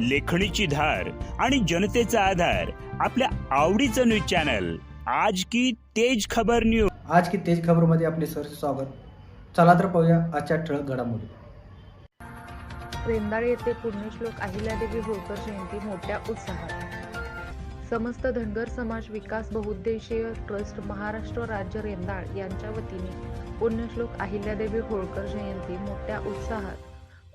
लेखणीची धार आणि जनतेचा आधार आपल्या आवडीचं न्यूज चॅनल. आज की तेज खबर न्यूज आज की तेज खबरमध्ये आपले सर स्वागत. चला तर पाहूया आजच्या ठळक घडामोडी. रेंदाळ येथे पुण्यश्लोक अहिल्यादेवी होळकर जयंती मोठ्या उत्साहात. समस्त धनगर समाज विकास बहुउद्देशीय ट्रस्ट महाराष्ट्र राज्य रेंदाळ यांच्या वतीने पुण्यश्लोक अहिल्यादेवी होळकर जयंती मोठ्या उत्साहात.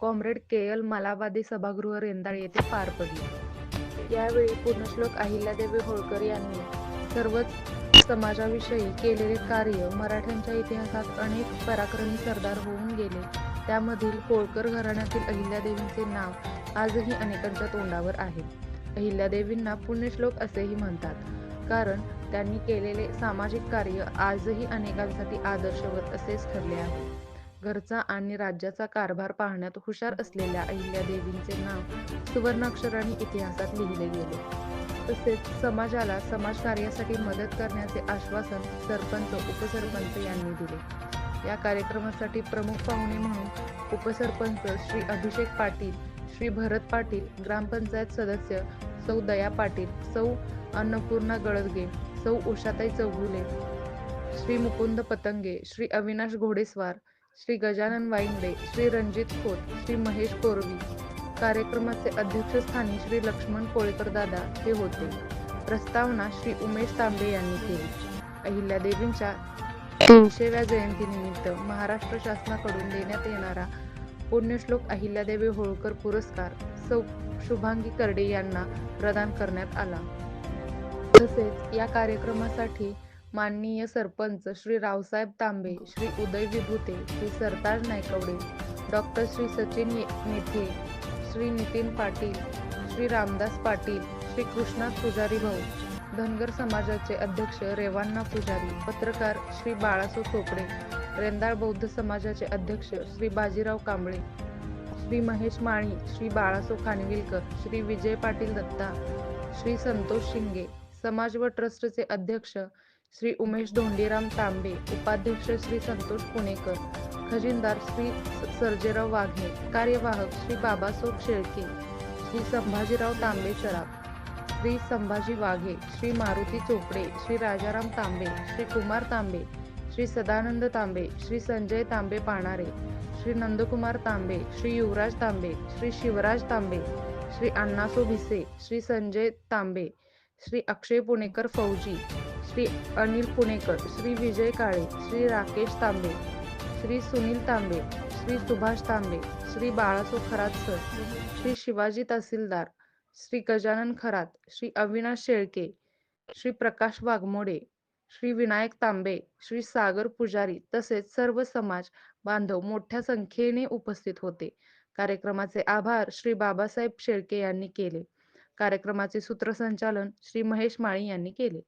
कॉम्रेड के एल मलावादी सभागृह रेंदाळ येथे पार पडली. यावेळी पुण्यश्लोक अहिल्यादेवी होळकर यांनी सर्वच समाजाविषयी केलेले कार्य मराठ्यांच्या इतिहासात अनेक पराक्रमी सरदार होऊन गेले. त्यामधील होळकर घराण्यातील अहिल्यादेवींचे नाव आजही अनेकांच्या तोंडावर आहे. अहिल्यादेवींना पुण्यश्लोक असेही म्हणतात कारण त्यांनी केलेले सामाजिक कार्य आजही अनेकांसाठी आदर्शवत असेच ठरले आहे. घरचा आणि राज्याचा कारभार पाहण्यात हुशार असलेल्या अहिल्यादेवींचे नाव सुवर्णाक्षरांनी इतिहासात लिहिले गेले. तसेच समाजाला समाजकार्यासाठी मदत करण्याचे आश्वासन सरपंच उपसरपंच यांनी दिले. या कार्यक्रमासाठी प्रमुख पाहुणे म्हणून उपसरपंच श्री अभिषेक पाटील श्री भरत पाटील ग्रामपंचायत सदस्य सौ दया पाटील सौ अन्नपूर्णा गळदगे सौ उषाताई चौगुले श्री मुकुंद पतंगे श्री अविनाश घोडेस्वार श्री गजानन वाईंगडे श्री रणजित खोत श्री महेश कोरवी. कार्यक्रमाचे अध्यक्षस्थानी श्री लक्ष्मण कोळेकर दादा हे होते. प्रस्तावना श्री उमेश तांबे यांनी केली. अहिल्यादेवींच्या तीनशेव्या जयंतीनिमित्त महाराष्ट्र शासनाकडून देण्यात येणारा पुण्यश्लोक अहिल्यादेवी होळकर पुरस्कार सौ शुभांगी करडे यांना प्रदान करण्यात आला. तसेच या कार्यक्रमासाठी माननीय सरपंच श्री रावसाहेब तांबे श्री उदय विभूते श्री सरताज नायकवडे डॉक्टर श्री सचिन मेथे श्री नितीन पाटील श्री रामदास पाटील श्री कृष्णात पुजारी भाऊ धनगर समाजाचे अध्यक्ष रेवान्ना पुजारी पत्रकार श्री बाळासो चोपडे रेंदाळ बौद्ध समाजाचे अध्यक्ष श्री बाजीराव कांबळे श्री महेश माळी श्री बाळासो खानविलकर श्री विजय पाटील दत्ता श्री संतोष शिंगे समाज व ट्रस्टचे अध्यक्ष श्री उमेश धोंडीराम तांबे उपाध्यक्ष श्री संतोष पुणेकर खजिनदार श्री सर्जेराव वाघे कार्यवाहक श्री बाबासोब शेळके श्री संभाजीराव तांबे सराफ श्री संभाजी वाघे श्री मारुती चोपडे श्री राजाराम तांबे श्री कुमार तांबे श्री सदानंद तांबे श्री संजय तांबे पाणारे श्री नंदकुमार तांबे श्री युवराज तांबे श्री शिवराज तांबे श्री अण्णासो भिसे श्री संजय तांबे श्री अक्षय पुणेकर फौजी श्री अनिल पुणेकर श्री विजय काळे श्री राकेश तांबे श्री सुनील तांबे श्री सुभाष तांबे श्री बाळासो खरात सर श्री शिवाजी तहसीलदार श्री गजानन खरात श्री अविनाश शेळके श्री प्रकाश वाघमोडे श्री विनायक तांबे श्री सागर पुजारी तसेच सर्व समाज बांधव मोठ्या संख्येने उपस्थित होते. कार्यक्रमाचे आभार श्री बाबासाहेब शेळके यांनी केले. कार्यक्रमाचे सूत्रसंचालन श्री महेश माळी यांनी केले.